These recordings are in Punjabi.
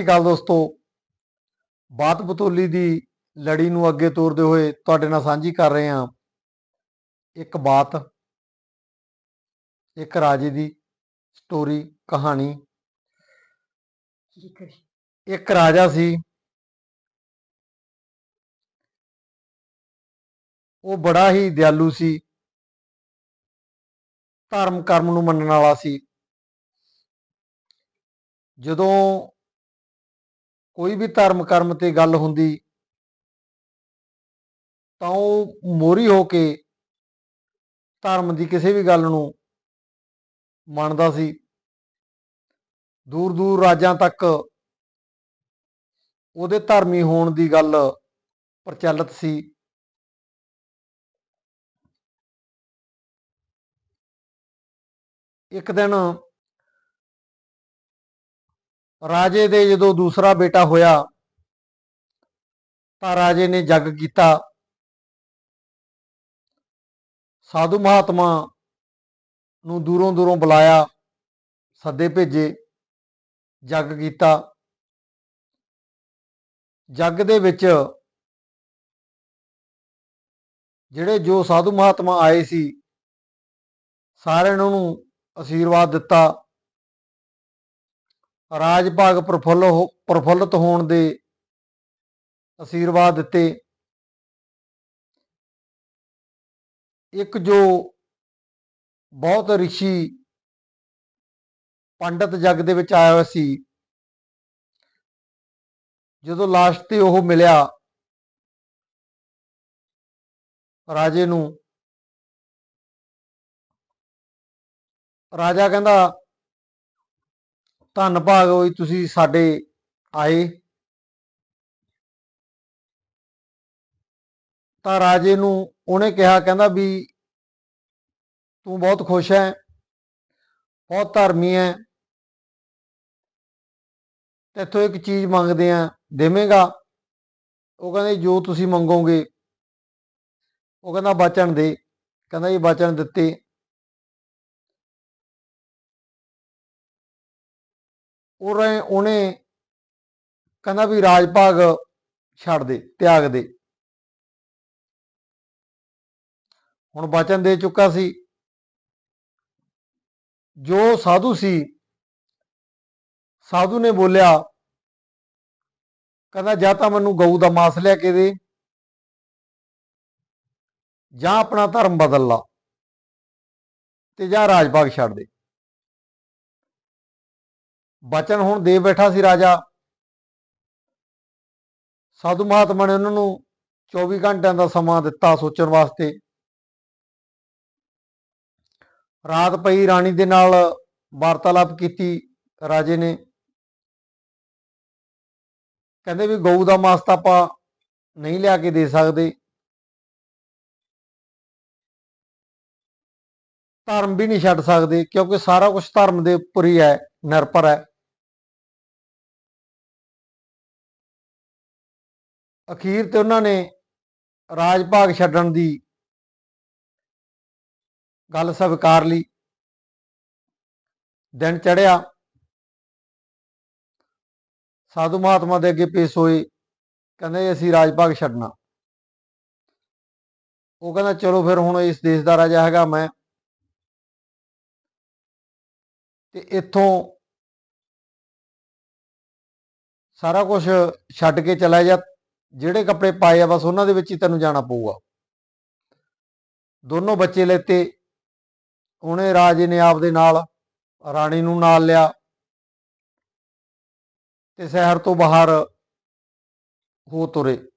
ਸਤਿ ਸ਼੍ਰੀ ਅਕਾਲ ਦੋਸਤੋ। ਬਾਤ ਬਤੂਲੀ ਦੀ ਲੜੀ ਨੂੰ ਅੱਗੇ ਤੋਰਦੇ ਹੋਏ ਤੁਹਾਡੇ ਨਾਲ ਸਾਂਝੀ ਕਰ ਰਹੇ ਹਾਂ। ਇੱਕ ਬਾਤ, ਇੱਕ ਰਾਜੇ ਦੀ ਸਟੋਰੀ, ਕਹਾਣੀ। ਇੱਕ ਰਾਜਾ ਸੀ। ਉਹ ਬੜਾ ਹੀ ਦਿਆਲੂ ਸੀ। ਧਰਮ ਕਰਮ ਨੂੰ ਮੰਨਣ ਵਾਲਾ ਸੀ। ਜਦੋਂ ਕੋਈ ਵੀ ਧਰਮ ਕਰਮ ਤੇ ਗੱਲ ਹੁੰਦੀ ਤਾਂ ਉਹ ਮੋਰੀ ਹੋ ਕੇ ਧਰਮ ਦੀ ਕਿਸੇ ਵੀ ਗੱਲ ਨੂੰ ਮੰਨਦਾ ਸੀ। ਦੂਰ ਦੂਰ ਰਾਜਾਂ ਤੱਕ ਉਹਦੇ ਧਰਮੀ ਹੋਣ ਦੀ ਗੱਲ ਪ੍ਰਚਲਿਤ ਸੀ। ਇੱਕ ਦਿਨ ਰਾਜੇ ਦੇ ਜਦੋਂ ਦੂਸਰਾ ਬੇਟਾ ਹੋਇਆ, ਤਾਂ ਰਾਜੇ ਨੇ ਜੱਗ ਕੀਤਾ। ਸਾਧੂ ਮਹਾਤਮਾ ਨੂੰ ਦੂਰੋਂ ਦੂਰੋਂ ਬੁਲਾਇਆ, ਸੱਦੇ ਭੇਜੇ, ਜੱਗ ਕੀਤਾ। ਜੱਗ ਦੇ ਵਿੱਚ ਜਿਹੜੇ ਜੋ ਸਾਧੂ ਮਹਾਤਮਾ ਆਏ ਸੀ, ਸਾਰਿਆਂ ਨੇ ਉਹਨੂੰ ਅਸ਼ੀਰਵਾਦ ਦਿੱਤਾ। ਰਾਜ ਭਾਗ ਪ੍ਰਫੁੱਲ ਹੋ, ਪ੍ਰਫੁੱਲਤ ਹੋਣ ਦੇ ਅਸ਼ੀਰਵਾਦ ਦਿੱਤੇ। ਇੱਕ ਜੋ ਬਹੁਤ ਰਿਸ਼ੀ ਪੰਡਤ ਜਗ ਦੇ ਵਿੱਚ ਆਇਆ ਹੋਇਆ ਸੀ, ਜਦੋਂ ਲਾਸਟ ਤੇ ਉਹ ਮਿਲਿਆ, ਰਾਜੇ ਨੂੰ, ਰਾਜਾ ਕਹਿੰਦਾ ਧੰਨ ਭਾਗ ਹੋਈ ਤੁਸੀਂ ਸਾਡੇ ਆਏ। ਤਾਂ ਰਾਜੇ ਨੂੰ ਉਹਨੇ ਕਿਹਾ, ਕਹਿੰਦਾ ਵੀ ਤੂੰ ਬਹੁਤ ਖੁਸ਼ ਹੈ, ਬਹੁਤ ਧਰਮੀ ਹੈ, ਤੇਥੋਂ ਇੱਕ ਚੀਜ਼ ਮੰਗਦੇ ਆ, ਦੇਵੇਂਗਾ? ਉਹ ਕਹਿੰਦੇ, ਜੋ ਤੁਸੀਂ ਮੰਗੋਗੇ। ਉਹ ਕਹਿੰਦਾ ਬਚਨ ਦੇ। ਕਹਿੰਦਾ, ਇਹ ਬਚਨ ਦਿੱਤੇ। ਉਹਨੇ ਉਹਨੇ ਕਹਿੰਦਾ ਵੀ ਰਾਜ ਭਾਗ ਛੱਡ ਦੇ, ਤਿਆਗ ਦੇ। ਹੁਣ ਬਚਨ ਦੇ ਚੁੱਕਾ ਸੀ। ਜੋ ਸਾਧੂ ਸੀ, ਸਾਧੂ ਨੇ ਬੋਲਿਆ, ਕਹਿੰਦਾ, ਜਾਂ ਤਾਂ ਮੈਨੂੰ ਗਊ ਦਾ ਮਾਸ ਲਿਆ ਕੇ ਦੇ, ਜਾਂ ਆਪਣਾ ਧਰਮ ਬਦਲ ਲਾ ਤੇ ਜਾਂ ਰਾਜ ਭਾਗ ਛੱਡ ਦੇ। ਬਚਨ ਹੁਣ ਦੇ ਬੈਠਾ ਸੀ ਰਾਜਾ। ਸਾਧੂ ਮਹਾਤਮਾ ਨੇ ਉਹਨਾਂ ਨੂੰ 24 ਘੰਟਿਆਂ ਦਾ ਸਮਾਂ ਦਿੱਤਾ ਸੋਚਣ ਵਾਸਤੇ। ਰਾਤ ਪਈ ਰਾਣੀ ਦੇ ਨਾਲ ਵਾਰਤਾਲਾਪ ਕੀਤੀ ਰਾਜੇ ਨੇ। ਕਹਿੰਦੇ ਵੀ ਗਊ ਦਾ ਮਾਸ ਤਾਂ ਆਪਾਂ ਨਹੀਂ ਲਿਆ ਕੇ ਦੇ ਸਕਦੇ। ਧਰਮ ਵੀ ਨਹੀਂ ਛੱਡ ਸਕਦੇ ਕਿਉਂਕਿ ਸਾਰਾ ਕੁਝ ਧਰਮ ਦੇ ਉੱਪਰ ਹੀ ਹੈ, ਨਿਰਭਰ ਹੈ। ਅਖੀਰ ਤੇ ਉਹਨਾਂ ਨੇ ਰਾਜ ਭਾਗ ਛੱਡਣ ਦੀ ਗੱਲ ਸਵੀਕਾਰ ਲਈ। ਦਿਨ ਚੜਿਆ ਸਾਧੂ ਮਹਾਤਮਾ ਦੇ ਅੱਗੇ ਪੇਸ਼ ਹੋਏ। ਕਹਿੰਦੇ ਅਸੀਂ ਰਾਜ ਭਾਗ ਛੱਡਣਾ। ਉਹ ਕਹਿੰਦਾ, ਚਲੋ ਫਿਰ ਹੁਣ ਇਸ ਦੇਸ਼ ਦਾ ਰਾਜਾ ਹੈਗਾ ਮੈਂ। ਤੇ ਇੱਥੋਂ ਸਾਰਾ ਕੁਝ ਛੱਡ ਕੇ ਚਲਾ ਜਾ। ਜਿਹੜੇ ਕੱਪੜੇ ਪਾਏ ਆ, ਬਸ ਉਹਨਾਂ ਦੇ ਵਿੱਚ ਹੀ ਤੈਨੂੰ ਜਾਣਾ ਪਊਗਾ। ਦੋਨੋਂ ਬੱਚੇ ਲੈਤੇ। ਉਹਨੇ ਰਾਜੇ ਨੇ ਆਪਦੇ ਨਾਲ, ਰਾਣੀ ਨੂੰ ਨਾਲ ਲਿਆ ਤੇ ਸ਼ਹਿਰ ਤੋਂ ਬਾਹਰ ਹੋ ਤੁਰੇ।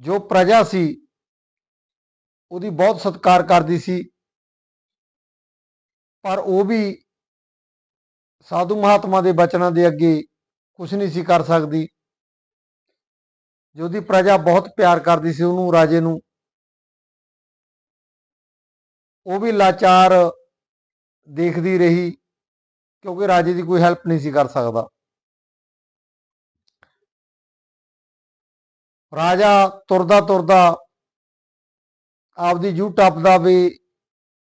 ਜੋ ਪ੍ਰਜਾ ਸੀ, ਉਹਦੀ ਬਹੁਤ ਸਤਿਕਾਰ ਕਰਦੀ ਸੀ। ਪਰ ਉਹ ਵੀ ਸਾਧੂ ਮਹਾਤਮਾ ਦੇ ਬਚਨਾਂ ਦੇ ਅੱਗੇ ਕੁਝ ਨਹੀਂ ਸੀ ਕਰ ਸਕਦੀ। ਜਿਹਦੀ ਪ੍ਰਜਾ ਬਹੁਤ ਪਿਆਰ ਕਰਦੀ ਸੀ ਉਹਨੂੰ, ਰਾਜੇ ਨੂੰ। ਉਹ ਵੀ ਲਾਚਾਰ ਦੇਖਦੀ ਰਹੀ, ਕਿਉਂਕਿ ਰਾਜੇ ਦੀ ਕੋਈ ਹੈਲਪ ਨਹੀਂ ਸੀ ਕਰ ਸਕਦਾ। ਰਾਜਾ ਤੁਰਦਾ ਤੁਰਦਾ ਆਪਦੀ ਜੂ ਟੱਪਦਾ ਵੀ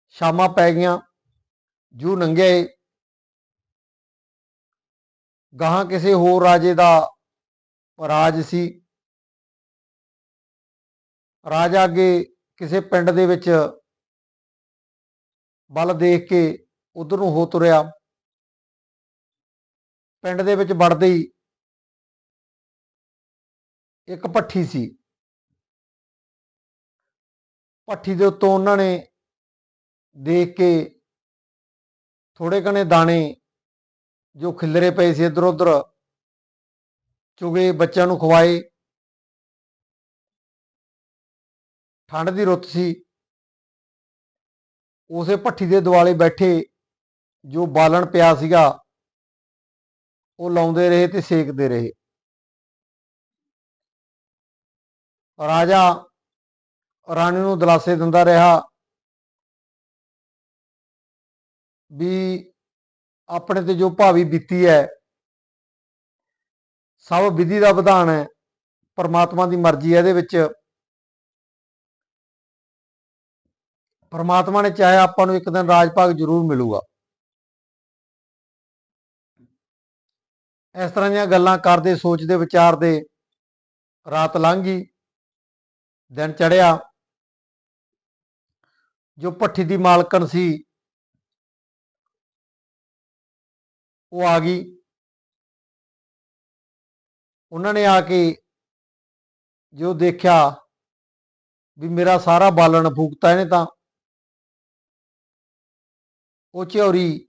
ਸ਼ਾਮਾਂ ਪੈ ਗਈਆਂ, ਜੂ ਨੰਗੇ। ਗਾਹਾਂ ਕਿਸੇ ਹੋਰ ਰਾਜੇ ਦਾ ਰਾਜ ਸੀ। ਰਾਜਾ ਅੱਗੇ ਕਿਸੇ ਪਿੰਡ ਦੇ ਵਿੱਚ ਵੱਲ ਦੇਖ ਕੇ ਉਧਰ ਨੂੰ ਹੋ ਤੁਰਿਆ। ਪਿੰਡ ਦੇ ਵਿੱਚ ਵੜਦੇ ਹੀ ਇੱਕ ਭੱਠੀ ਸੀ। ਭੱਠੀ ਦੇ ਉੱਤੋਂ ਉਹਨਾਂ ਨੇ ਦੇਖ ਕੇ ਥੋੜੇ ਕਣੇ ਦਾਣੇ ਜੋ ਖਿਲਰੇ ਪਏ ਸੀ ਇੱਧਰ ਉੱਧਰ ਚੁਗੇ ਬੱਚਿਆਂ ਨੂੰ ਖਵਾਏ। ਠੰਡ ਦੀ ਰੁੱਤ ਸੀ। ਉਸੇ ਭੱਠੀ ਦੇ ਦੁਆਲੇ ਬੈਠੇ ਜੋ ਬਾਲਣ ਪਿਆ ਸੀਗਾ, ਉਹ ਲਾਉਂਦੇ ਰਹੇ ਤੇ ਸੇਕਦੇ ਰਹੇ। ਰਾਜਾ ਰਾਣੀ ਨੂੰ ਦਿਲਾਸੇ ਦਿੰਦਾ ਰਿਹਾ ਵੀ ਆਪਣੇ ਤੇ ਜੋ ਭਾਵੀ ਬੀਤੀ ਹੈ, ਸਭ ਵਿਧੀ ਦਾ ਵਿਧਾਨ ਹੈ, ਪਰਮਾਤਮਾ ਦੀ ਮਰਜ਼ੀ ਹੈ ਇਹਦੇ ਵਿੱਚ। ਪਰਮਾਤਮਾ ਨੇ ਚਾਹਿਆ ਆਪਾਂ ਨੂੰ ਇੱਕ ਦਿਨ ਰਾਜ ਭਾਗ ਜ਼ਰੂਰ ਮਿਲੂਗਾ। ਇਸ ਤਰ੍ਹਾਂ ਦੀਆਂ ਗੱਲਾਂ ਕਰਦੇ, ਸੋਚਦੇ, ਵਿਚਾਰਦੇ, ਰਾਤ ਲੰਘ ਗਈ, ਦਿਨ ਚੜਿਆ ਜੋ ਭੱਠੀ ਦੀ ਮਾਲਕਣ ਸੀ, ਉਹ ਆ ਗਈ। ਉਹਨਾਂ ਨੇ ਆ ਕੇ ਜੋ ਦੇਖਿਆ ਵੀ ਮੇਰਾ ਸਾਰਾ ਬਾਲਣ ਫੂਕਤਾ ਇਹਨੇ ਤਾਂ। ਉਹ ਝਿਉਰੀ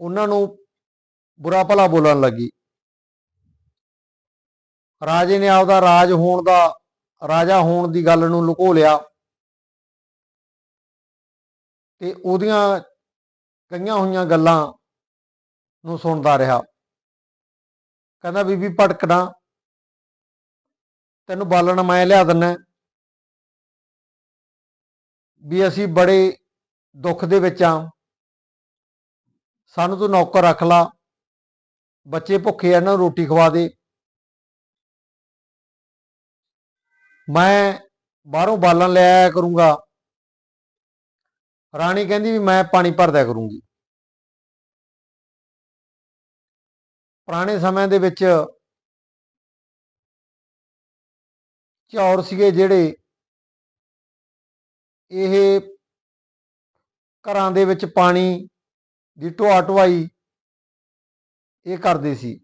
ਉਹਨਾਂ ਨੂੰ ਬੁਰਾ ਭਲਾ ਬੋਲਣ ਲੱਗੀ। ਰਾਜੇ ਨੇ ਆਪਦਾ ਰਾਜ ਹੋਣ ਦਾ, ਰਾਜਾ ਹੋਣ ਦੀ ਗੱਲ ਨੂੰ ਲੁਕੋ ਲਿਆ ਤੇ ਉਹਦੀਆਂ ਕਈਆਂ ਹੋਈਆਂ ਗੱਲਾਂ ਨੂੰ ਸੁਣਦਾ ਰਿਹਾ। ਕਹਿੰਦਾ, ਬੀਬੀ ਭਟਕਣਾ ਤੈਨੂੰ ਬਾਲਣ ਮੈਂ ਲਿਆ ਦਿੰਨਾ ਵੀ ਅਸੀਂ ਬੜੇ ਦੁੱਖ ਦੇ ਵਿੱਚ ਆ। ਸਾਨੂੰ ਤੂੰ ਨੌਕਰ ਰੱਖ ਲਾ। ਬੱਚੇ ਭੁੱਖੇ ਆ, ਇਹਨਾਂ ਨੂੰ ਰੋਟੀ ਖਵਾ ਦੇ। ਮੈਂ ਬਾਹਰੋਂ ਬਾਲਣ ਲੈ ਆਇਆ ਕਰੂੰਗਾ। ਰਾਣੀ ਕਹਿੰਦੀ ਵੀ ਮੈਂ ਪਾਣੀ ਭਰਦਿਆ ਕਰੂੰਗੀ। ਪੁਰਾਣੇ ਸਮਿਆਂ ਦੇ ਵਿੱਚ ਚੌਰ ਸੀਗੇ ਜਿਹੜੇ ਇਹ ਘਰਾਂ ਦੇ ਵਿੱਚ ਪਾਣੀ ਦੀ ਢੋਆ ਢੁਆਈ ਇਹ ਕਰਦੇ ਸੀ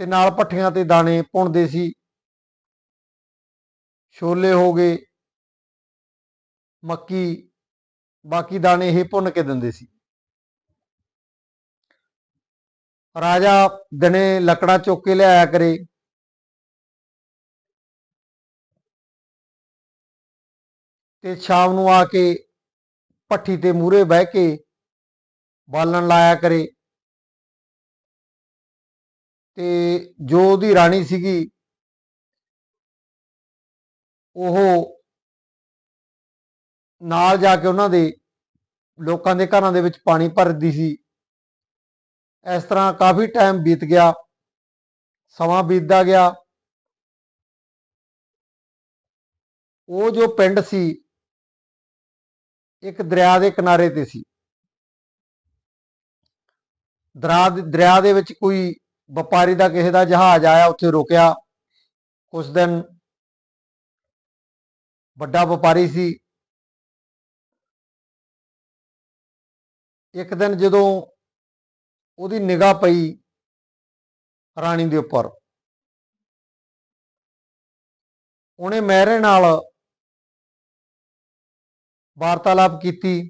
ਤੇ ਨਾਲ ਪੱਠੀਆਂ ਤੇ ਦਾਣੇ ਭੁੰਨਦੇ ਸੀ। ਛੋਲੇ ਹੋ ਗਏ, ਮੱਕੀ, ਬਾਕੀ ਦਾਣੇ ਇਹ ਭੁੰਨ ਕੇ ਦਿੰਦੇ ਸੀ। ਰਾਜਾ ਦਿਨੇ ਲੱਕੜਾਂ ਚੁੱਕ ਕੇ ਲਿਆਇਆ ਕਰੇ। ਤੇ ਸ਼ਾਮ ਨੂੰ ਆ ਕੇ ਭੱਠੀ ਤੇ ਮੂਰੇ ਬਹਿ ਕੇ ਬਾਲਣ ਲਾਇਆ ਕਰੇ। ਤੇ ਜੋ ਉਹਦੀ ਰਾਣੀ ਸੀਗੀ, ਉਹ ਨਾਲ ਜਾ ਕੇ ਉਹਨਾਂ ਦੇ ਲੋਕਾਂ ਦੇ ਘਰਾਂ ਦੇ ਵਿੱਚ ਪਾਣੀ ਭਰਦੀ ਸੀ। ਇਸ ਤਰ੍ਹਾਂ ਕਾਫੀ ਟਾਈਮ ਬੀਤ ਗਿਆ, ਸਮਾਂ ਬੀਤਦਾ ਗਿਆ। ਉਹ ਜੋ ਪਿੰਡ ਸੀ ਇੱਕ ਦਰਿਆ ਦੇ ਕਿਨਾਰੇ ਤੇ ਸੀ। ਦਰਿਆ ਦੇ- ਦਰਿਆ ਦੇ ਵਿੱਚ ਕੋਈ ਵਪਾਰੀ ਦਾ ਕਿਸੇ ਦਾ ਜਹਾਜ਼ ਆਇਆ, ਉੱਥੇ ਰੁਕਿਆ। ਕੁਝ ਦਿਨ ਵੱਡਾ ਵਪਾਰੀ ਸੀ। ਇੱਕ ਦਿਨ ਜਦੋਂ ਉਹਦੀ ਨਿਗਾਹ ਪਈ ਰਾਣੀ ਦੇ ਉੱਪਰ, ਉਹਨੇ ਮਹਿਰੇ ਨਾਲ ਵਾਰਤਾਲਾਪ ਕੀਤੀ।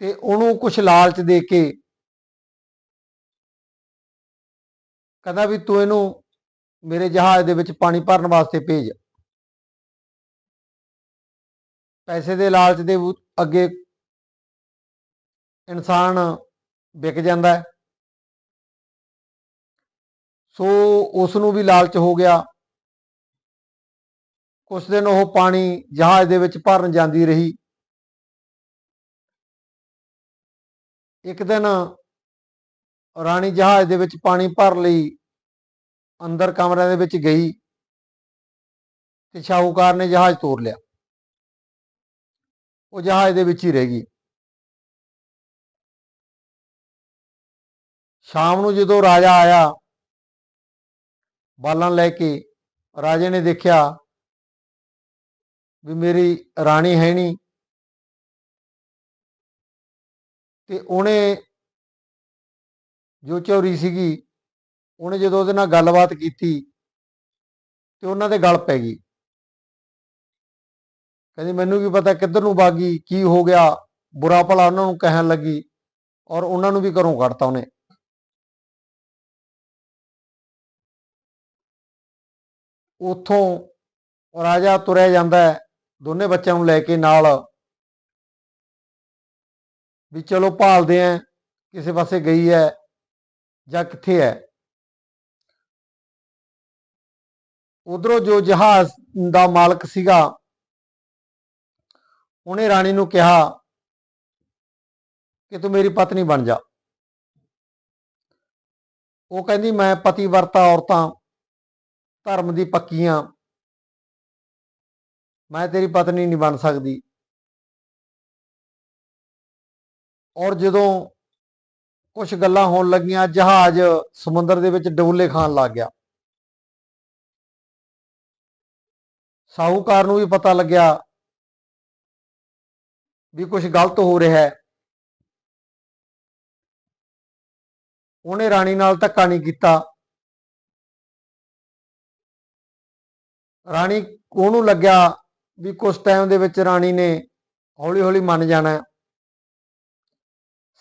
ਤੇ ਉਹਨੂੰ ਕੁਝ ਲਾਲਚ ਦੇ ਕੇ ਕਹਿੰਦਾ ਵੀ ਤੂੰ ਇਹਨੂੰ ਮੇਰੇ ਜਹਾਜ਼ ਦੇ ਵਿੱਚ ਪਾਣੀ ਭਰਨ ਵਾਸਤੇ ਭੇਜ। ਪੈਸੇ ਦੇ ਲਾਲਚ ਦੇ ਅੱਗੇ ਇਨਸਾਨ ਵਿਕ ਜਾਂਦਾ। ਸੋ ਉਸ ਨੂੰ ਵੀ ਲਾਲਚ ਹੋ ਗਿਆ। ਕੁਝ ਦਿਨ ਉਹ ਪਾਣੀ ਜਹਾਜ਼ ਦੇ ਵਿੱਚ ਭਰਨ ਜਾਂਦੀ ਰਹੀ। ਇੱਕ ਦਿਨ ਰਾਣੀ ਜਹਾਜ਼ ਦੇ ਵਿੱਚ ਪਾਣੀ ਭਰ ਲਈ, ਅੰਦਰ ਕਮਰਿਆਂ ਦੇ ਵਿੱਚ ਗਈ ਤੇ ਸ਼ਾਹੂਕਾਰ ਨੇ ਜਹਾਜ਼ ਤੋੜ ਲਿਆ। ਉਹ ਜਹਾਜ਼ ਦੇ ਵਿੱਚ ਹੀ ਰਹਿ ਗਈ। ਸ਼ਾਮ ਨੂੰ ਜਦੋਂ ਰਾਜਾ ਆਇਆ ਬਾਲਣ ਲੈ ਕੇ ਰਾਜੇ ਨੇ ਦੇਖਿਆ ਵੀ ਮੇਰੀ ਰਾਣੀ ਹੈ ਨਹੀਂ ਤੇ ਉਹਨੇ ਜੋ ਚੋਰੀ ਸੀਗੀ, ਉਹਨੇ ਜਦੋਂ ਉਹਦੇ ਨਾਲ ਗੱਲਬਾਤ ਕੀਤੀ, ਤੇ ਉਹਨਾਂ ਦੇ ਗਲ ਪੈ ਗਈ। ਕਹਿੰਦੀ, ਮੈਨੂੰ ਕੀ ਪਤਾ ਕਿੱਧਰ ਨੂੰ ਬਾਗੀ ਕੀ ਹੋ ਗਿਆ? ਬੁਰਾ ਭਲਾ ਉਹਨਾਂ ਨੂੰ ਕਹਿਣ ਲੱਗੀ ਔਰ ਉਹਨਾਂ ਨੂੰ ਵੀ ਘਰੋਂ ਕੱਢਤਾ ਉਹਨੇ। ਉਥੋਂ ਰਾਜਾ ਤੁਰਿਆ ਜਾਂਦਾ ਹੈ। ਦੋਨੇ ਬੱਚਿਆਂ ਨੂੰ ਲੈ ਕੇ ਨਾਲ ਵੀ ਚਲੋ ਭਾਲਦੇ ਆਂ, ਕਿਸੇ ਪਾਸੇ ਗਈ ਹੈ ਜਾਂ ਕਿੱਥੇ ਹੈ। ਉਧਰੋਂ ਜੋ ਜਹਾਜ਼ ਦਾ ਮਾਲਕ ਸੀਗਾ, ਉਹਨੇ ਰਾਣੀ ਨੂੰ ਕਿਹਾ ਕਿ ਤੂੰ ਮੇਰੀ ਪਤਨੀ ਬਣ ਜਾ। ਉਹ ਕਹਿੰਦੀ, ਮੈਂ ਪਤੀ ਵਰਤਾ ਔਰਤਾਂ, ਧਰਮ ਦੀ ਪੱਕੀਆਂ ਮੈਂ ਤੇਰੀ ਪਤਨੀ ਨਹੀਂ ਬਣ ਸਕਦੀ। ਔਰ ਜਦੋਂ ਕੁਝ ਗੱਲਾਂ ਹੋਣ ਲੱਗੀਆਂ, ਜਹਾਜ਼ ਸਮੁੰਦਰ ਦੇ ਵਿੱਚ ਡੋਲੇ ਖਾਣ ਲੱਗ ਗਿਆ। ਸਾਹੂਕਾਰ ਨੂੰ ਵੀ ਪਤਾ ਲੱਗਿਆ ਵੀ ਕੁਝ ਗਲਤ ਹੋ ਰਿਹਾ ਹੈ। ਉਹਨੇ ਰਾਣੀ ਨਾਲ ਧੱਕਾ ਨਹੀਂ ਕੀਤਾ। ਰਾਣੀ ਉਹਨੂੰ ਲੱਗਿਆ ਵੀ ਕੁਝ ਟਾਈਮ ਦੇ ਵਿੱਚ ਰਾਣੀ ਨੇ ਹੌਲੀ ਹੌਲੀ ਮੰਨ ਜਾਣਾ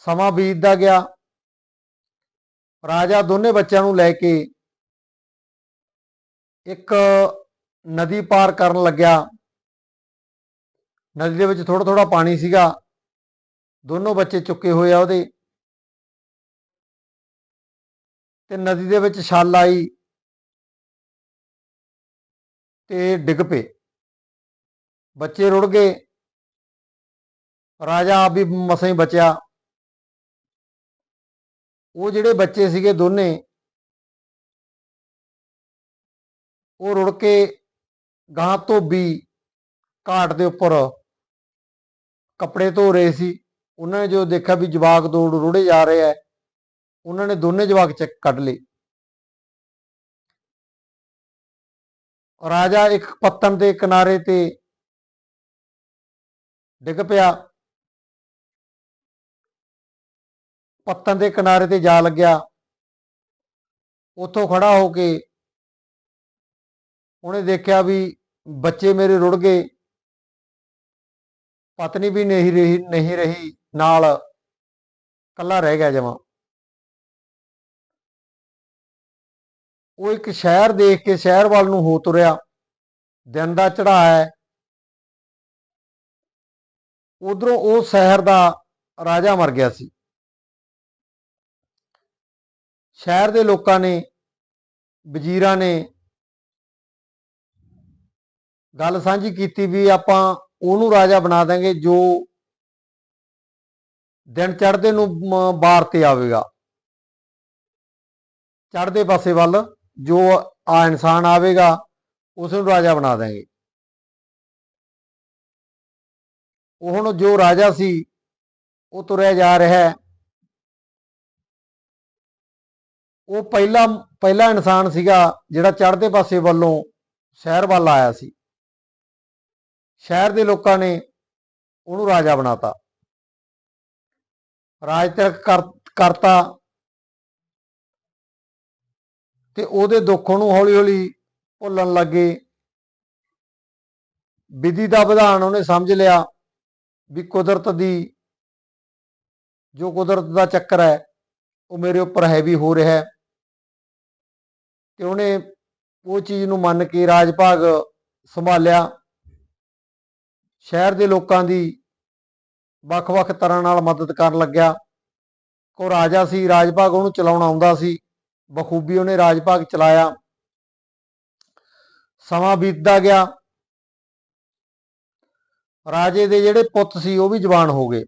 ਸਮਾਂ ਬੀਤਦਾ ਗਿਆ। ਰਾਜਾ ਦੋਨੇ ਬੱਚਿਆਂ ਨੂੰ ਲੈ ਕੇ ਇੱਕ ਨਦੀ ਪਾਰ ਕਰਨ ਲੱਗਿਆ। ਨਦੀ ਦੇ ਵਿੱਚ ਥੋੜਾ ਥੋੜਾ ਪਾਣੀ ਸੀਗਾ। ਦੋਨੋਂ ਬੱਚੇ ਚੁੱਕੇ ਹੋਏ ਆ ਉਹਦੇ। ਤੇ ਨਦੀ ਦੇ ਵਿੱਚ ਛਾਲ ਆਈ ਤੇ ਡਿੱਗ ਪਏ। ਬੱਚੇ ਰੁੜ ਗਏ। ਰਾਜਾ ਆਪ ਵੀ ਮਸਾਂ ਹੀ ਬਚਿਆ। ਉਹ ਜਿਹੜੇ ਬੱਚੇ ਸੀਗੇ ਦੋਨੇ, ਉਹ ਰੁੜ ਕੇ ਗਾਂ ਧੋਬੀ ਘਾਟ ਦੇ ਉੱਪਰ ਕੱਪੜੇ ਧੋ ਰਹੇ ਸੀ। ਉਹਨਾਂ ਨੇ ਜੋ ਦੇਖਿਆ ਵੀ ਜਵਾਕ ਦੋ ਰੁੜੇ ਜਾ ਰਹੇ ਐ, ਉਹਨਾਂ ਨੇ ਦੋਨੇ ਜਵਾਕ ਚੱਕ ਕੱਢ ਲਏ। ਰਾਜਾ ਇੱਕ ਪੱਤਨ ਦੇ ਕਿਨਾਰੇ ਤੇ ਡਿੱਗ ਪਿਆ। ਪੱਤਨ ਦੇ ਕਿਨਾਰੇ ਤੇ ਜਾ ਲੱਗਿਆ। ਉੱਥੋਂ ਖੜਾ ਹੋ ਕੇ ਉਹਨੇ ਦੇਖਿਆ ਵੀ ਬੱਚੇ ਮੇਰੇ ਰੁੜ ਗਏ। ਪਤਨੀ ਵੀ ਨਹੀਂ ਰਹੀ ਨਹੀਂ ਰਹੀ, ਨਾਲ ਕੱਲਾ ਰਹਿ ਗਿਆ ਜਮਾਂ। ਉਹ ਇੱਕ ਸ਼ਹਿਰ ਦੇਖ ਕੇ ਸ਼ਹਿਰ ਵੱਲ ਨੂੰ ਹੋ ਤੁਰਿਆ। ਦਿਨ ਦਾ ਚੜਾਅ ਹੈ। ਉਧਰੋਂ ਉਹ ਸ਼ਹਿਰ ਦਾ ਰਾਜਾ ਮਰ ਗਿਆ ਸੀ। ਸ਼ਹਿਰ ਦੇ ਲੋਕਾਂ ਨੇ, ਵਜ਼ੀਰਾਂ ਨੇ ਗੱਲ ਸਾਂਝੀ ਕੀਤੀ ਵੀ ਆਪਾਂ ਉਹਨੂੰ ਰਾਜਾ ਬਣਾ ਦਾਂਗੇ ਜੋ ਦਿਨ ਚੜ੍ਹਦੇ ਨੂੰ ਮ- ਤੇ ਆਵੇਗਾ। ਚੜ੍ਹਦੇ ਪਾਸੇ ਵੱਲ ਜੋ ਆ ਇਨਸਾਨ ਆਵੇਗਾ ਉਸ ਨੂੰ ਰਾਜਾ ਬਣਾ ਦਾਂਗੇ ਉਹ ਹੁਣ ਜੋ ਰਾਜਾ ਸੀ, ਉਹ ਤੁਰਿਆ ਜਾ ਰਿਹਾ ਹੈ। ਉਹ ਪਹਿਲਾ ਪਹਿਲਾ ਇਨਸਾਨ ਸੀਗਾ ਜਿਹੜਾ ਚੜ੍ਹਦੇ ਪਾਸੇ ਵੱਲੋਂ ਸ਼ਹਿਰ ਵੱਲ ਆਇਆ ਸੀ। ਸ਼ਹਿਰ ਦੇ ਲੋਕਾਂ ਨੇ ਉਹਨੂੰ ਰਾਜਾ ਬਣਾਤਾ। ਰਾਜ ਤਿਲਕ ਕਰ, ਕਰਤਾ। ਤੇ ਉਹਦੇ ਦੁੱਖ ਨੂੰ ਹੌਲੀ ਹੌਲੀ ਭੁੱਲਣ ਲੱਗੇ। ਵਿਧੀ ਦਾ ਵਿਧਾਨ ਉਹਨੇ ਸਮਝ ਲਿਆ। ਵੀ ਕੁਦਰਤ ਦੀ, ਜੋ ਕੁਦਰਤ ਦਾ ਚੱਕਰ ਹੈ, ਉਹ ਮੇਰੇ ਉੱਪਰ ਹੈਵੀ ਹੋ ਰਿਹਾ ਹੈ। ਤੇ ਉਹਨੇ ਉਹ ਚੀਜ਼ ਨੂੰ ਮੰਨ ਕੇ ਰਾਜ ਭਾਗ ਸੰਭਾਲਿਆ। ਸ਼ਹਿਰ ਦੇ ਲੋਕਾਂ ਦੀ ਵੱਖ-ਵੱਖ ਤਰ੍ਹਾਂ ਨਾਲ ਮਦਦ ਕਰਨ ਲੱਗਿਆ। ਕੋ ਰਾਜਾ ਸੀ ਰਾਜ ਭਾਗ ਉਹਨੂੰ ਚਲਾਉਣਾ ਆਉਂਦਾ ਸੀ। ਬਖੂਬੀ ਉਹਨੇ ਰਾਜ ਭਾਗ ਚਲਾਇਆ। ਸਮਾਂ ਬੀਤਦਾ ਗਿਆ। ਰਾਜੇ ਦੇ ਜਿਹੜੇ ਪੁੱਤ ਸੀ, ਉਹ ਵੀ ਜਵਾਨ ਹੋ ਗਏ।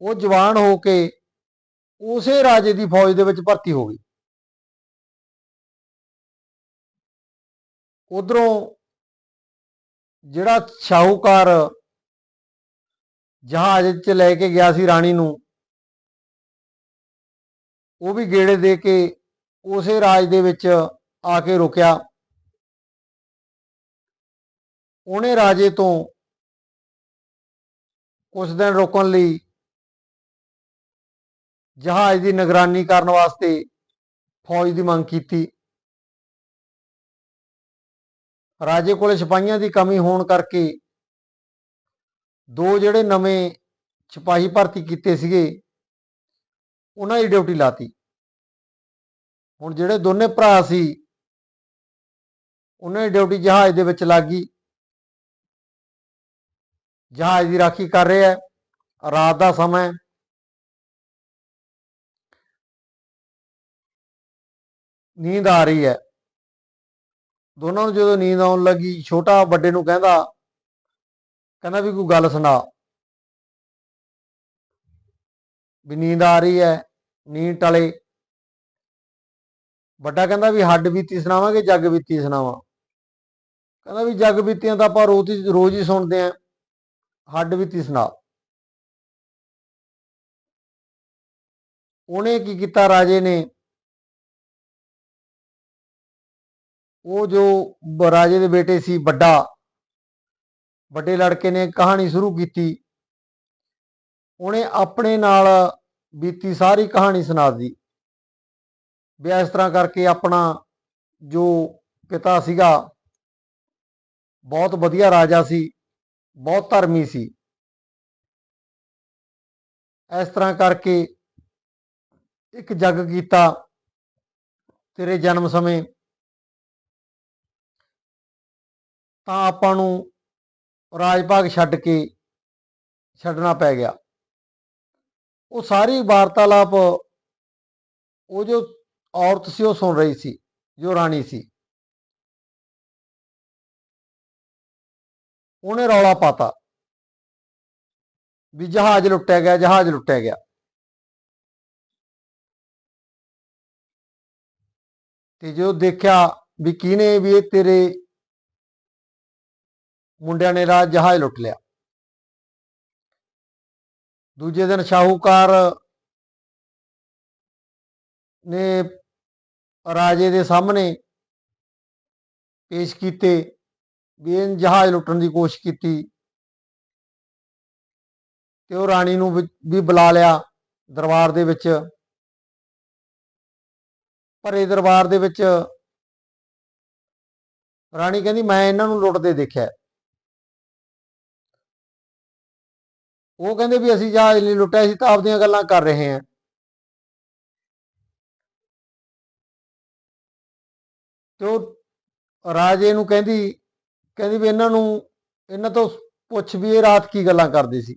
ਉਹ ਜਵਾਨ ਹੋ ਕੇ ਉਸੇ ਰਾਜੇ ਦੀ ਫੌਜ ਦੇ ਵਿੱਚ ਭਰਤੀ ਹੋ ਗਈ। ਉਧਰੋਂ ਜਿਹੜਾ ਸ਼ਾਹੂਕਾਰ ਜਹਾਜ਼ 'ਚ ਲੈ ਕੇ ਗਿਆ ਸੀ ਰਾਣੀ ਨੂੰ, ਉਹ ਵੀ ਗੇੜੇ ਦੇ ਕੇ ਉਸੇ ਰਾਜ ਦੇ ਵਿੱਚ ਆ ਕੇ ਰੁਕਿਆ। ਉਹਨੇ ਰਾਜੇ ਤੋਂ ਕੁਝ ਦਿਨ ਰੋਕਣ ਲਈ ਜਹਾਜ਼ ਦੀ ਨਿਗਰਾਨੀ ਕਰਨ ਵਾਸਤੇ ਫੌਜ ਦੀ ਮੰਗ ਕੀਤੀ। ਰਾਜੇ ਕੋਲੇ ਸਿਪਾਹੀਆਂ ਦੀ ਕਮੀ ਹੋਣ ਕਰਕੇ ਦੋ ਜਿਹੜੇ ਨਵੇਂ ਸਿਪਾਹੀ ਭਰਤੀ ਕੀਤੇ ਸੀਗੇ, ਉਹਨਾਂ ਦੀ ਡਿਊਟੀ ਲਾਤੀ। ਹੁਣ ਜਿਹੜੇ ਦੋਨੇ ਭਰਾ ਸੀ, ਉਹਨਾਂ ਦੀ ਡਿਊਟੀ ਜਹਾਜ਼ ਦੇ ਵਿੱਚ ਲੱਗ ਗਈ। ਜਹਾਜ਼ ਦੀ ਰਾਖੀ ਕਰ ਰਿਹਾ ਹੈ, ਰਾਤ ਦਾ ਸਮਾਂ ਨੀਂਦ ਆ ਰਹੀ ਹੈ। ਦੋਨਾਂ ਨੂੰ ਜਦੋਂ ਨੀਂਦ ਆਉਣ ਲੱਗੀ, ਛੋਟਾ ਵੱਡੇ ਨੂੰ ਕਹਿੰਦਾ ਕਹਿੰਦਾ ਵੀ ਕੋਈ ਗੱਲ ਸੁਣਾ। ਵੀ ਨੀਂਦ ਆ ਰਹੀ ਹੈ, ਨੀਂਦ ਟਲੇ। ਵੱਡਾ ਕਹਿੰਦਾ ਵੀ ਹੱਡ ਬੀਤੀ ਸੁਣਾਵਾਂਗੇ, ਜੱਗ ਬੀਤੀ ਸੁਣਾਵਾਂ। ਕਹਿੰਦਾ ਵੀ ਜੱਗ ਬੀਤੀਆਂ ਤਾਂ ਆਪਾਂ ਰੋਜ਼ ਰੋਜ਼ ਹੀ ਸੁਣਦੇ ਆਂ ਹੱਡ ਬੀਤੀ ਸੁਣਾ ਉਹਨੇ ਕੀ ਕੀਤਾ ਰਾਜੇ ਨੇ? ਉਹ ਜੋ ਰਾਜੇ ਦੇ ਬੇਟੇ ਸੀ ਵੱਡਾ, ਵੱਡੇ ਲੜਕੇ ਨੇ ਕਹਾਣੀ ਸ਼ੁਰੂ ਕੀਤੀ। ਉਹਨੇ ਆਪਣੇ ਨਾਲ ਬੀਤੀ ਸਾਰੀ ਕਹਾਣੀ ਸੁਣਾ ਦਿੱਤੀ। ਵੀ ਇਸ ਤਰ੍ਹਾਂ ਕਰਕੇ ਆਪਣਾ ਜੋ ਪਿਤਾ ਸੀਗਾ, ਬਹੁਤ ਵਧੀਆ ਰਾਜਾ ਸੀ। ਬਹੁਤ ਧਰਮੀ ਸੀ। ਇਸ ਤਰ੍ਹਾਂ ਕਰਕੇ ਇੱਕ ਜੱਗ ਕੀਤਾ ਤੇਰੇ ਜਨਮ ਸਮੇਂ। ਤਾਂ ਆਪਾਂ ਨੂੰ ਰਾਜ ਭਾਗ ਛੱਡ ਕੇ ਛੱਡਣਾ ਪੈ ਗਿਆ। ਉਹ ਸਾਰੀ ਵਾਰਤਾਲਾਪ ਉਹ ਜੋ ਔਰਤ ਸੀ ਉਹ ਸੁਣ ਰਹੀ ਸੀ, ਜੋ ਰਾਣੀ ਸੀ। ਉਹਨੇ ਰੌਲਾ ਪਾਤਾ ਵੀ ਜਹਾਜ਼ ਲੁੱਟਿਆ ਗਿਆ, ਜਹਾਜ਼ ਲੁੱਟਿਆ ਗਿਆ। ਤੇ ਜੋ ਦੇਖਿਆ ਵੀ ਕਿਹਨੇ ਵੀ ਇਹ ਤੇਰੇ ਮੁੰਡਿਆਂ ਨੇ ਰਾਜ ਜਹਾਜ਼ ਲੁੱਟ ਲਿਆ। ਦੂਜੇ ਦਿਨ ਸ਼ਾਹੂਕਾਰ ਨੇ ਰਾਜੇ ਦੇ ਸਾਹਮਣੇ ਪੇਸ਼ ਕੀਤੇ ਵੀ ਇਹ ਜਹਾਜ਼ ਲੁੱਟਣ ਦੀ ਕੋਸ਼ਿਸ਼ ਕੀਤੀ। ਤੇ ਉਹ ਰਾਣੀ ਨੂੰ ਵੀ ਵੀ ਬੁਲਾ ਲਿਆ ਦਰਬਾਰ ਦੇ ਵਿੱਚ। ਭਰੇ ਦਰਬਾਰ ਦੇ ਵਿੱਚ ਰਾਣੀ ਕਹਿੰਦੀ, ਮੈਂ ਇਹਨਾਂ ਨੂੰ ਲੁੱਟਦੇ ਦੇਖਿਆ ਉਹ ਕਹਿੰਦੇ ਵੀ ਅਸੀਂ ਜਹਾਜ਼ ਨਹੀਂ ਲੁੱਟਿਆ ਸੀ ਤਾਂ ਆਪਦੀਆਂ ਗੱਲਾਂ ਕਰ ਰਹੇ ਹਾਂ। ਤੇ ਉਹ ਰਾਜੇ ਨੂੰ ਕਹਿੰਦੀ ਕਹਿੰਦੀ ਵੀ ਇਹਨਾਂ ਨੂੰ, ਇਹਨਾਂ ਤੋਂ ਪੁੱਛ ਵੀ ਇਹ ਰਾਤ ਕੀ ਗੱਲਾਂ ਕਰਦੇ ਸੀ।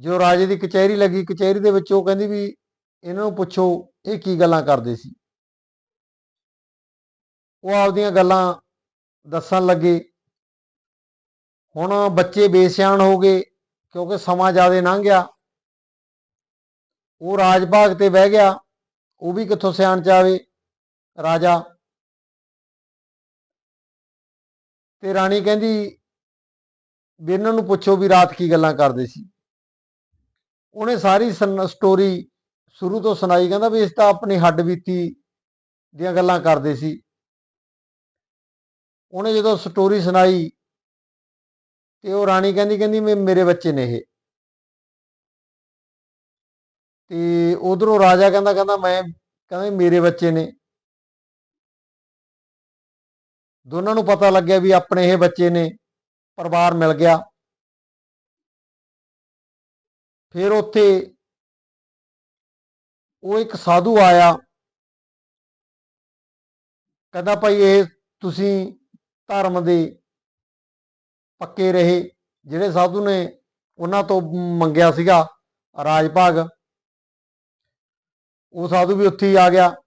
ਜੋ ਰਾਜੇ ਦੀ ਕਚਹਿਰੀ ਲੱਗੀ, ਕਚਹਿਰੀ ਦੇ ਵਿੱਚ ਉਹ ਕਹਿੰਦੀ ਵੀ ਇਹਨਾਂ ਨੂੰ ਪੁੱਛੋ ਇਹ ਕੀ ਗੱਲਾਂ ਕਰਦੇ ਸੀ। ਉਹ ਆਪਦੀਆਂ ਗੱਲਾਂ ਦੱਸਣ ਲੱਗੇ। ਹੁਣ ਬੱਚੇ ਬੇਸਿਆਣ ਹੋ ਗਏ, ਕਿਉਂਕਿ ਸਮਾਂ ਜ਼ਿਆਦਾ ਲੰਘ ਗਿਆ। ਉਹ ਰਾਜ ਭਾਗ ਤੇ ਬਹਿ ਗਿਆ, ਉਹ ਵੀ ਕਿੱਥੋਂ ਸਿਆਣ ਚ ਆਵੇ, ਰਾਜਾ ਤੇ ਰਾਣੀ ਕਹਿੰਦੀ ਵੀ ਇਹਨਾਂ ਨੂੰ ਪੁੱਛੋ ਵੀ ਰਾਤ ਕੀ ਗੱਲਾਂ ਕਰਦੇ ਸੀ। ਉਹਨੇ ਸਾਰੀ ਸਟੋਰੀ ਸ਼ੁਰੂ ਤੋਂ ਸੁਣਾਈ, ਕਹਿੰਦਾ ਵੀ ਇਸ ਤਾਂ ਆਪਣੀ ਹੱਡ ਬੀਤੀ ਦੀਆਂ ਗੱਲਾਂ ਕਰਦੇ ਸੀ। ਉਹਨੇ ਜਦੋਂ ਸਟੋਰੀ ਸੁਣਾਈ ਤੇ ਉਹ ਰਾਣੀ ਕਹਿੰਦੀ ਕਹਿੰਦੀ ਮੇ- ਮੇਰੇ ਬੱਚੇ ਨੇ ਇਹ। ਤੇ ਉਧਰੋਂ ਰਾਜਾ ਕਹਿੰਦਾ ਕਹਿੰਦਾ ਮੈਂ ਕਹਿੰਦਾ ਮੇਰੇ ਬੱਚੇ ਨੇ। ਦੋਨਾਂ ਨੂੰ ਪਤਾ ਲੱਗਿਆ ਵੀ ਆਪਣੇ ਇਹ ਬੱਚੇ ਨੇ ਪਰਿਵਾਰ ਮਿਲ ਗਿਆ। ਫਿਰ ਉੱਥੇ ਉਹ ਇੱਕ ਸਾਧੂ ਆਇਆ। ਕਹਿੰਦਾ, ਭਾਈ, ਇਹ ਤੁਸੀਂ ਧਰਮ ਦੇ ਪੱਕੇ ਰਹੇ, ਜਿਹੜੇ ਸਾਧੂ ਨੇ ਉਹਨਾਂ ਤੋਂ ਮੰਗਿਆ ਸੀਗਾ ਰਾਜ ਭਾਗ ਉਹ ਸਾਧੂ ਵੀ ਉੱਥੇ ਹੀ ਆ ਗਿਆ।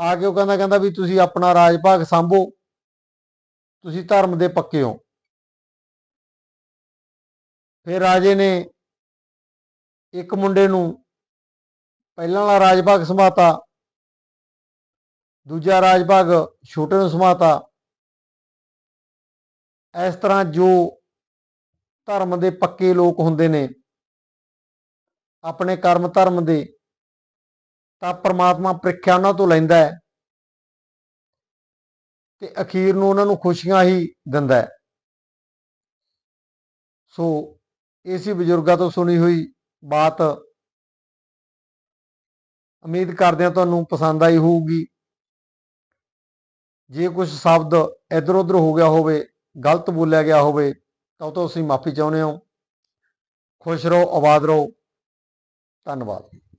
ਆ ਕੇ ਉਹ ਕਹਿੰਦਾ ਕਹਿੰਦਾ ਵੀ ਤੁਸੀਂ ਆਪਣਾ ਰਾਜ ਭਾਗ ਸੰਭੋ, ਤੁਸੀਂ ਧਰਮ ਦੇ ਪੱਕੇ ਹੋ। ਫਿਰ ਰਾਜੇ ਨੇ ਇੱਕ ਮੁੰਡੇ ਨੂੰ ਪਹਿਲਾਂ ਵਾਲਾ ਰਾਜ ਭਾਗ ਸੰਭਾਤਾ, ਦੂਜਾ ਰਾਜ ਭਾਗ ਛੋਟੇ ਨੂੰ ਸੰਭਾਤਾ। ਇਸ ਤਰ੍ਹਾਂ ਜੋ ਧਰਮ ਦੇ ਪੱਕੇ ਲੋਕ ਹੁੰਦੇ ਨੇ, ਆਪਣੇ ਕਰਮ ਧਰਮ ਦੇ ਤਾਂ ਪ੍ਰਮਾਤਮਾ ਪ੍ਰੀਖਿਆ ਉਹਨਾਂ ਤੋਂ ਲੈਂਦਾ ਹੈ ਤੇ ਅਖੀਰ ਨੂੰ ਉਹਨਾਂ ਨੂੰ ਖੁਸ਼ੀਆਂ ਹੀ ਦਿੰਦਾ ਹੈ। ਸੋ ਇਸੇ ਬਜ਼ੁਰਗਾਂ ਤੋਂ ਸੁਣੀ ਹੋਈ ਬਾਤ। ਉਮੀਦ ਕਰਦੇ ਹਾਂ ਤੁਹਾਨੂੰ ਪਸੰਦ ਆਈ ਹੋਊਗੀ। ਜੇ ਕੁਝ ਸ਼ਬਦ ਇਧਰ ਉਧਰ ਹੋ ਗਿਆ ਹੋਵੇ, ਗਲਤ ਬੋਲਿਆ ਗਿਆ ਹੋਵੇ, ਤਾਂ ਉਹ ਤੋਂ ਅਸੀਂ ਮਾਫੀ ਚਾਹੁੰਦੇ ਹਾਂ। ਖੁਸ਼ ਰਹੋ, ਆਬਾਦ ਰਹੋ। ਧੰਨਵਾਦ।